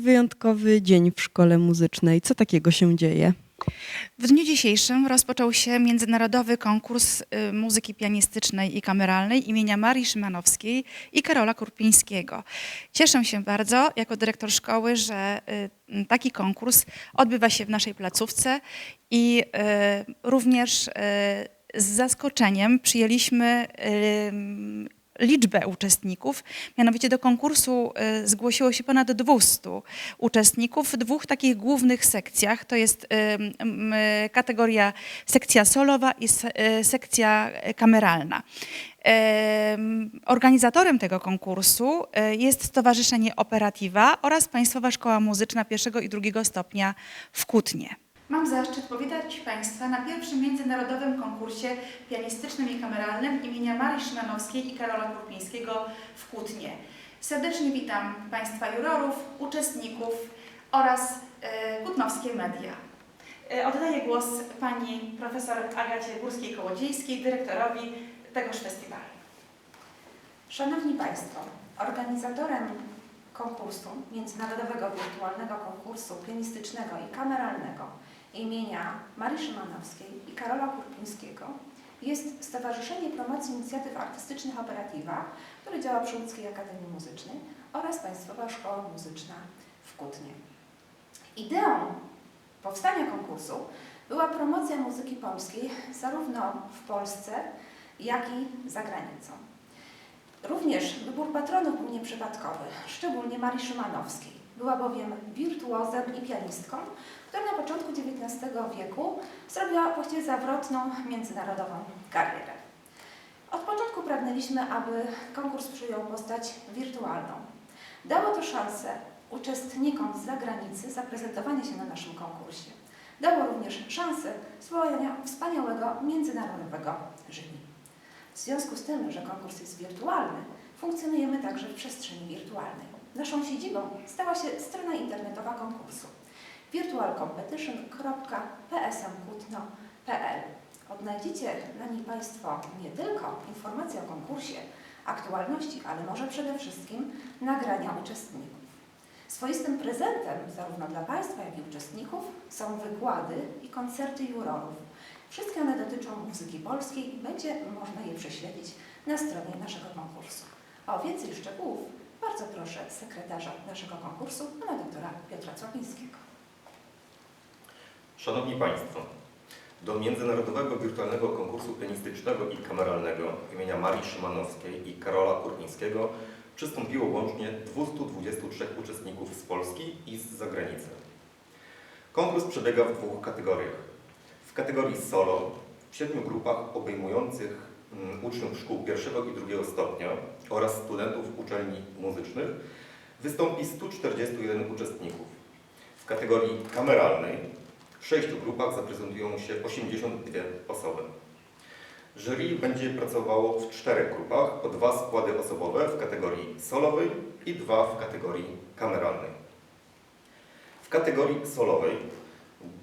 Wyjątkowy dzień w szkole muzycznej. Co takiego się dzieje? W dniu dzisiejszym rozpoczął się międzynarodowy konkurs y, muzyki pianistycznej i kameralnej imienia Marii Szymanowskiej i Karola Kurpińskiego. Cieszę się bardzo jako dyrektor szkoły, że y, taki konkurs odbywa się w naszej placówce i y, również z zaskoczeniem przyjęliśmy liczbę uczestników. Mianowicie do konkursu y, zgłosiło się ponad 200 uczestników w dwóch takich głównych sekcjach. To jest kategoria sekcja solowa i y, sekcja kameralna. Em, Organizatorem tego konkursu y, jest Stowarzyszenie Operativa oraz Państwowa Szkoła Muzyczna pierwszego i drugiego stopnia w Kutnie. Mam zaszczyt powitać Państwa na pierwszym międzynarodowym konkursie pianistycznym i kameralnym imienia Marii Szymanowskiej i Karola Kurpińskiego w Kutnie. Serdecznie witam Państwa jurorów, uczestników oraz e, kutnowskie media. E, Oddaję głos Pani Profesor Agacie Górskiej-Kołodziejskiej, dyrektorowi tegoż festiwalu. Szanowni Państwo, organizatorem konkursu, międzynarodowego wirtualnego konkursu pianistycznego i kameralnego imienia Marii Szymanowskiej i Karola Kurpińskiego jest Stowarzyszenie Promocji Inicjatyw Artystycznych Operativa, które działa przy Łódzkiej Akademii Muzycznej oraz Państwowa Szkoła Muzyczna w Kutnie. Ideą powstania konkursu była promocja muzyki polskiej zarówno w Polsce, jak i za granicą. Również wybór patronów był nieprzypadkowy, szczególnie Marii Szymanowskiej. Była bowiem wirtuozem i pianistką, która na początku XIX wieku zrobiła właściwie zawrotną międzynarodową karierę. Od początku pragnęliśmy, aby konkurs przyjął postać wirtualną. Dało to szansę uczestnikom z zagranicy zaprezentowania się na naszym konkursie. Dało również szansę zwołania wspaniałego międzynarodowego jury. W związku z tym, że konkurs jest wirtualny, funkcjonujemy także w przestrzeni wirtualnej. Naszą siedzibą stała się strona internetowa konkursu virtualcompetition.psmkutno.pl Odnajdziecie na niej Państwo nie tylko informacje o konkursie, aktualności, ale może przede wszystkim nagrania uczestników. Swoistym prezentem zarówno dla Państwa, jak i uczestników są wykłady i koncerty jurorów. Wszystkie one dotyczą muzyki polskiej i będzie można je prześledzić na stronie naszego konkursu. O więcej szczegółów bardzo proszę sekretarza naszego konkursu, pana doktora Piotra Cłapińskiego. Szanowni Państwo, do Międzynarodowego Wirtualnego Konkursu Pianistycznego i Kameralnego imienia Marii Szymanowskiej i Karola Kurpińskiego przystąpiło łącznie 223 uczestników z Polski i z zagranicy. Konkurs przebiega w dwóch kategoriach. W kategorii solo w siedmiu grupach obejmujących uczniów szkół pierwszego i drugiego stopnia oraz studentów uczelni muzycznych wystąpi 141 uczestników. W kategorii kameralnej w sześciu grupach zaprezentują się 82 osoby. Jury będzie pracowało w czterech grupach, po dwa składy osobowe w kategorii solowej i dwa w kategorii kameralnej. W kategorii solowej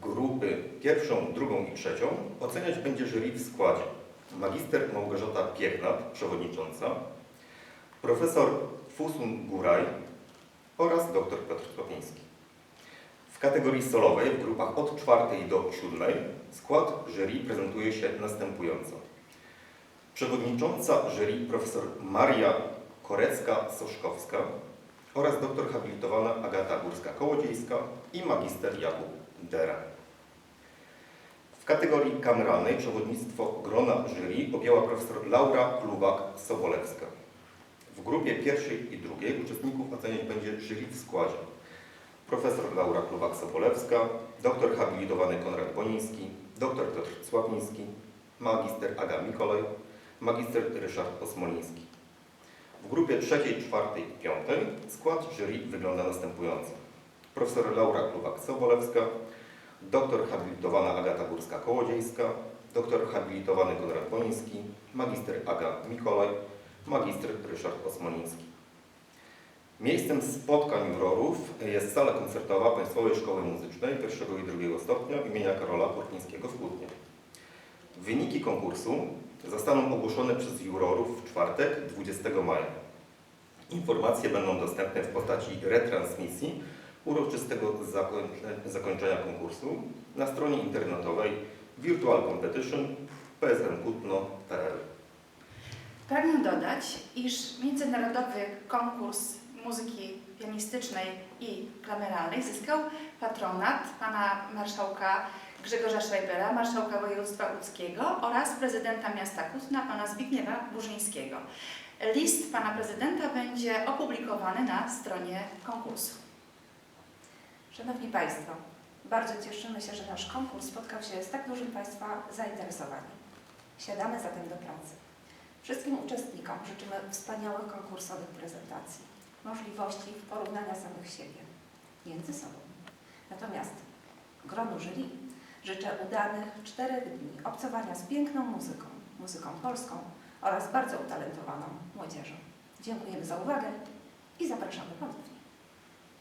grupy pierwszą, drugą i trzecią oceniać będzie jury w składzie magister Małgorzata Piechnat, przewodnicząca, profesor Fusun Guraj oraz dr Piotr Kropiński. W kategorii solowej w grupach od czwartej do siódmej skład jury prezentuje się następująco. Przewodnicząca jury profesor Maria Korecka-Soszkowska oraz doktor habilitowana Agata Górska-Kołodziejska i magister Jakub Dera. Kategorii kameralnej przewodnictwo grona jury objęła profesor Laura Klubak-Sobolewska. W grupie pierwszej i drugiej uczestników oceniać będzie jury w składzie profesor Laura Klubak-Sobolewska, doktor habilitowany Konrad Boniński, doktor Piotr Sławiński, magister Aga Mikolaj, magister Ryszard Osmoliński. W grupie trzeciej, czwartej i piątej skład jury wygląda następująco. Profesor Laura Klubak-Sobolewska, doktor habilitowana Agata Górska-Kołodziejska, doktor habilitowany Konrad Boniński, magister Aga Mikolaj, magister Ryszard Osmoliński. Miejscem spotkań jurorów jest sala koncertowa Państwowej Szkoły Muzycznej pierwszego i drugiego stopnia imienia Karola Portnińskiego w Kutnie. Wyniki konkursu zostaną ogłoszone przez jurorów w czwartek 20 maja. Informacje będą dostępne w postaci retransmisji uroczystego zakończe- zakończenia konkursu na stronie internetowej Virtual Competition psnkutno.pl. Pragnę dodać, iż międzynarodowy konkurs muzyki pianistycznej i kameralnej zyskał patronat pana marszałka Grzegorza Schreibera, marszałka województwa łódzkiego oraz prezydenta miasta Kutna, pana Zbigniewa Burzyńskiego. List pana prezydenta będzie opublikowany na stronie konkursu. Szanowni Państwo, bardzo cieszymy się, że nasz konkurs spotkał się z tak dużym Państwa zainteresowaniem. Siadamy zatem do pracy. Wszystkim uczestnikom życzymy wspaniałych konkursowych prezentacji, możliwości porównania samych siebie między sobą. Natomiast gronu jury życzę udanych czterech dni obcowania z piękną muzyką, muzyką polską oraz bardzo utalentowaną młodzieżą. Dziękujemy za uwagę i zapraszamy ponownie.